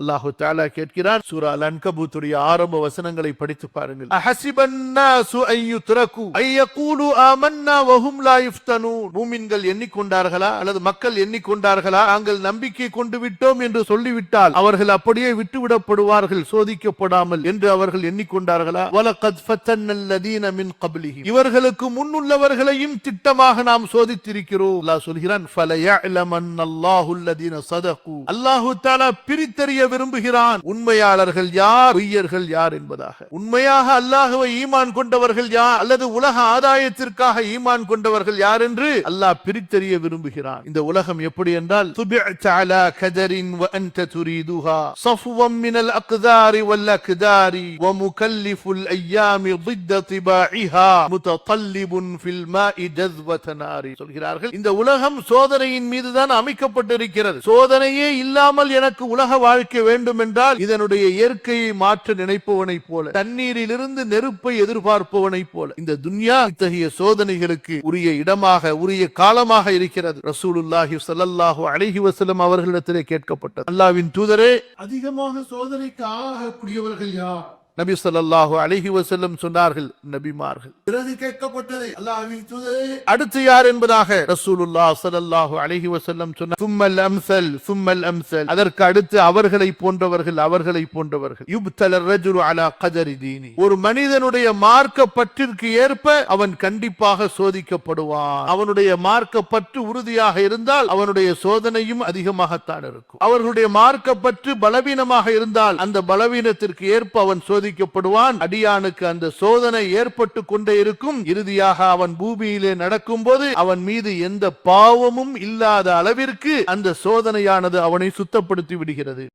அல்லாஹு தாலா கேட்கிறார் சூரா அல் அன்கபூத்துடைய ஆரம்ப வசனங்களை படித்து பாருங்கள். அஹசிபன் நாசு ஐ யுத்ரகு ஐ யகூலு ஆமன்னா வஹும் லா யுஃப்தனூன். மூமின்கள் எண்ணிக்கொண்டார்களா அல்லது மக்கள் எண்ணிக்கொண்டார்களா? நாங்கள் நம்பிக்கை கொண்டு விட்டோம் என்று சொல்லிவிட்டால் அவர்கள் அப்படியே விட்டுவிடப்படுவார்கள் சோதிக்கப்படாமல் என்று அவர்கள் எண்ணிக்கொண்டார்களா? வலகத் ஃபத்தன்னல் லதீன மின் கப்லிஹிம். இவர்களுக்கு முன்னுள்ளவர்களையும் திட்டமாக நாம் சோதித்திருக்கிறோம். அல்லாஹ் சொல்கிறான் ஃபலயஅலமன் அல்லாஹு அல்லதீன சதகு. அல்லாஹு தாலா பிரித்தறிய விரும்புகிறான். உண்மையாளர்கள் யார்? பொய்யர்கள் யார் என்பதாக. உண்மையாக அல்லாஹுவை ஈமான் கொண்டவர்கள் யார்? அல்லது உலக ஆதாயத்திற்காக ஈமான் கொண்டவர்கள் யார் என்று அல்லாஹ் பிரித்தறிய விரும்புகிறான். இந்த உலகம் எப்படி என்றால் சொல்கிறார்கள் இந்த உலகம் சோதனையின் மீதுதான் அமைக்கப்பட்டிருக்கிறது. சோதனையே இல்லாமல் எனக்கு உலக வாழ்க்கை வேண்டும் என்றால் இதனுடைய இயற்கையை மாற்ற நினைப்பவனைப் போல தண்ணீரிலிருந்து நெருப்பை எதிர்பார்ப்பவனைப் போல. இந்த துன்யா இத்தகைய சோதனைகளுக்கு உரிய இடமாக உரிய காலமாக இருக்கிறது. ரசூலுல்லாஹி சல்லாஹு அலைஹி வசலம் அவர்களிடத்திலே கேட்கப்பட்டது. அல்லாவின் தூதரே அதிகமாக சோதனைக்கு ஆகக்கூடியவர்கள் யார்? நபி ஸல்லல்லாஹு அலைஹி வஸல்லம் சொன்னார்கள் நபிமார்கள். பிறகு கேட்கப்பட்டது அல்லாஹ்வின் தூதரே அடுத்து யார் என்பதாக ரசூலுல்லாஹ் ஸல்லல்லாஹு அலைஹி வஸல்லம் சொன்னார் சும்மல் அம்சல் சும்மல் அம்சல். அதற்கு அடுத்து அவர்களை போன்றவர்கள் அவர்களை போன்றவர்கள். யுப்தல ரஜுலு அலா கதரி தீனி. ஒரு மனிதனுடைய மார்க்க பற்றிற்கு ஏற்ப அவன் கண்டிப்பாக சோதிக்கப்படுவான். அவனுடைய மார்க்க பற்று உறுதியாக இருந்தால் அவனுடைய சோதனையும் அதிகமாகத்தான் இருக்கும். அவர்களுடைய மார்க்க பற்று பலவீனமாக இருந்தால் அந்த பலவீனத்திற்கு ஏற்ப அவன் சோதிக்கப்படுவான். அடியானுக்கு அந்த சோதனை ஏற்பட்டு கொண்டே இருக்கும். இறுதியாக அவன் பூமியிலே நடக்கும்போது அவன் மீது எந்த பாவமும் இல்லாத அளவிற்கு அந்த சோதனையானது அவனை சுத்தப்படுத்தி விடுகிறது.